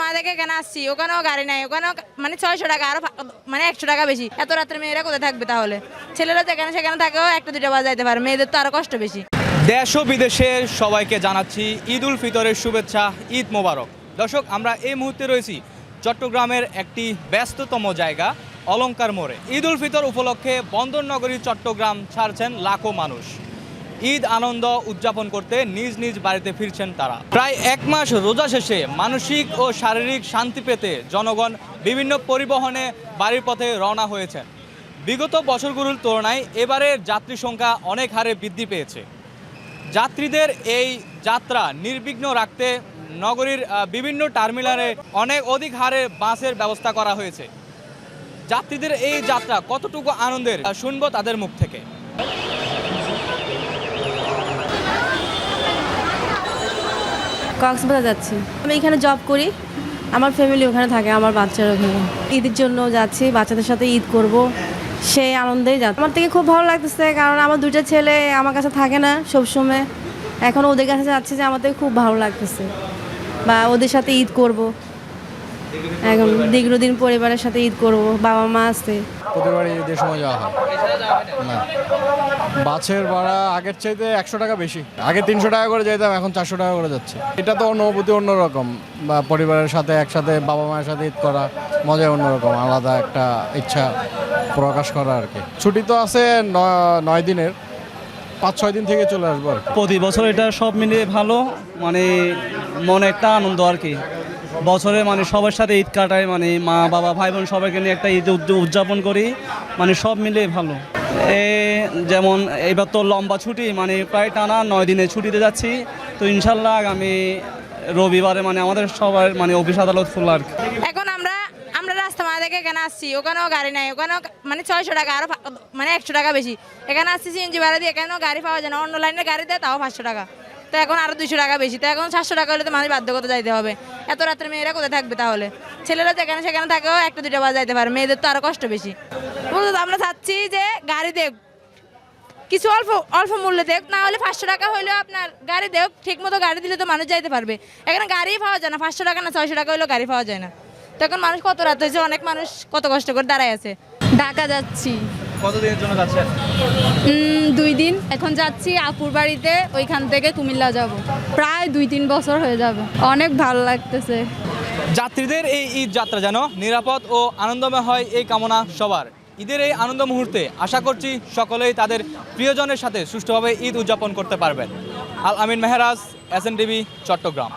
মারা দেখে এখানে আসছি? ওখানেও গাড়ি নাই, ওখানেও মানে ছয়শো টাকা আরও মানে একশো টাকা বেশি। এত রাত্রে মেয়েরা কোথায় থাকবে তাহলে? ছেলেরা যেখানে সেখানে থাকেও একটা দুটো বাজে যাইতে পারে, মেয়েদের তো আরও কষ্ট বেশি। দেশ ও বিদেশের সবাইকে জানাচ্ছি ঈদ উল ফিতরের শুভেচ্ছা, ঈদ মোবারক। দর্শক, আমরা এই মুহূর্তে রয়েছি চট্টগ্রামের একটি ব্যস্ততম জায়গা, অলঙ্কার মোড়ে। ঈদ উল ফিতর উপলক্ষে বন্দরনগরী চট্টগ্রাম ছাড়ছেন লাখো মানুষ। ঈদ আনন্দ উদযাপন করতে নিজ নিজ বাড়িতে ফিরছেন তারা। প্রায় এক মাস রোজা শেষে মানসিক ও শারীরিক শান্তি পেতে জনগণ বিভিন্ন পরিবহনে বাড়ির পথে রওনা হয়েছেন। বিগত বছরগুলোর তুলনায় এবারের যাত্রী সংখ্যা অনেক হারে বৃদ্ধি পেয়েছে। যাত্রীদের এই যাত্রা নির্বিঘ্ন রাখতে নগরীর বিভিন্ন টার্মিনালে অনেক অধিক হারে বাসের ব্যবস্থা করা হয়েছে। যাত্রীদের এই যাত্রা কতটুকু আনন্দের শুনব তাদের মুখ থেকে। কক্সবাজার যাচ্ছি। আমি এখানে জব করি। আমার ফ্যামিলি ওখানে থাকে, আমার বাচ্চারা ওখানে। ঈদের জন্য যাচ্ছি, বাচ্চাদের সাথে ঈদ করব। সে আনন্দেই যাচ্ছে। আমার থেকে খুব ভালো লাগতেছে, কারণ আমার দুইটা ছেলে আমার কাছে থাকে না সবসময়। এখন ওদের কাছে যাচ্ছে যে আমার থেকে খুব ভালো লাগতেছে। বা ওদের সাথে ঈদ করব। এখন দীর্ঘদিন পরিবারের সাথে ঈদ করব বাবা মা আছে। প্রতিবারই ঈদের সময় যাওয়া হয়। না। বাসের ভাড়া আগের চাইতে একশো টাকা বেশি। আগে তিনশো টাকা করে যেতাম এখন চারশো টাকা করে যাচ্ছে। এটা তো অনুভূতি অন্যরকম বা পরিবারের সাথে একসাথে বাবা মায়ের সাথে ঈদ করা মজা অন্যরকম আলাদা একটা ইচ্ছা প্রকাশ করা আর কি। ছুটি তো আছে ন- নয় দিনের পাঁচ ছয় দিন থেকে চলে আসব প্রতি বছর এটা সব মিলিয়ে ভালো মানে মনে একটা আনন্দ আর কি। বছরে মানে সবার সাথে ঈদ কাটায় মানে মা, বাবা ভাই বোন সবাইকে নিয়ে একটা ঈদ উদ- উদযাপন করি। মানে সব মিলিয়ে ভালো। এ, যেমন এবার তো লম্বা ছুটি মানে প্রায় টানা নয় দিনে ছুটিতে যাচ্ছি। তো ইনশাল্লাহ আগামী রবিবারে মানে আমাদের সবার মানে অফিস আদালত খোলা আর। এখন আমরা আমরা রাস্তা মারা দেখে এখানে আসছি। ওখানেও গাড়ি নাই। ওখানেও মানে ছয়শো টাকা, আরও ভা- মানে একশো টাকা বেশি। এখানে আসছি সিএনজি ভাড়া দিয়ে, এখানেও গাড়ি পাওয়া যায় না। অন্য লাইনে গাড়ি দেয়, তাও পাঁচশো টাকা। তো এখন আরও দুশো টাকা বেশি। তো এখন সাতশো টাকা হলে তো মানুষ বাধ্যগত যাইতে হবে। এত রাত্রে মেয়েরা কোথায় থাকবে তাহলে? ছেলেরা যেখানে সেখানে থাকেও একটা দুটো বাজে যাইতে পারে, মেয়েদের তো আরও কষ্ট বেশি। মূলত আমরা চাচ্ছি যে গাড়ি দেখ কিছু অল্প অল্প মূল্যে দেখ না হলে পাঁচশো টাকা হলেও আপনার গাড়ি দেখ ঠিক মতো গাড়ি দিলে তো মানুষ যাইতে পারবে। এখানে গাড়ি পাওয়া যায় না, পাঁচশো টাকা না ছয়শো টাকা হলেও গাড়ি পাওয়া যায় না। তো এখন মানুষ কত রাত হয়েছে? অনেক মানুষ কত কষ্ট করে দাঁড়ায় আছে। ঢাকা যাচ্ছি। কতদিনের জন্য যাচ্ছেন? দুই দিন। এখন যাচ্ছি আপুর বাড়িতে ওইখান থেকে কুমিল্লা যাব। প্রায় দুই তিন বছর হয়ে যাবে। অনেক ভালো লাগতেছে। যাত্রীদের এই ঈদ যাত্রা যেন নিরাপদ ও আনন্দময় হয় এই কামনা সবার। ঈদের এই আনন্দ মুহূর্তে আশা করছি সকলেই তাদের প্রিয়জনের সাথে সুষ্ঠুভাবে ঈদ উদযাপন করতে পারবেন। আল আমিন মেহরাজ এস চট্টগ্রাম।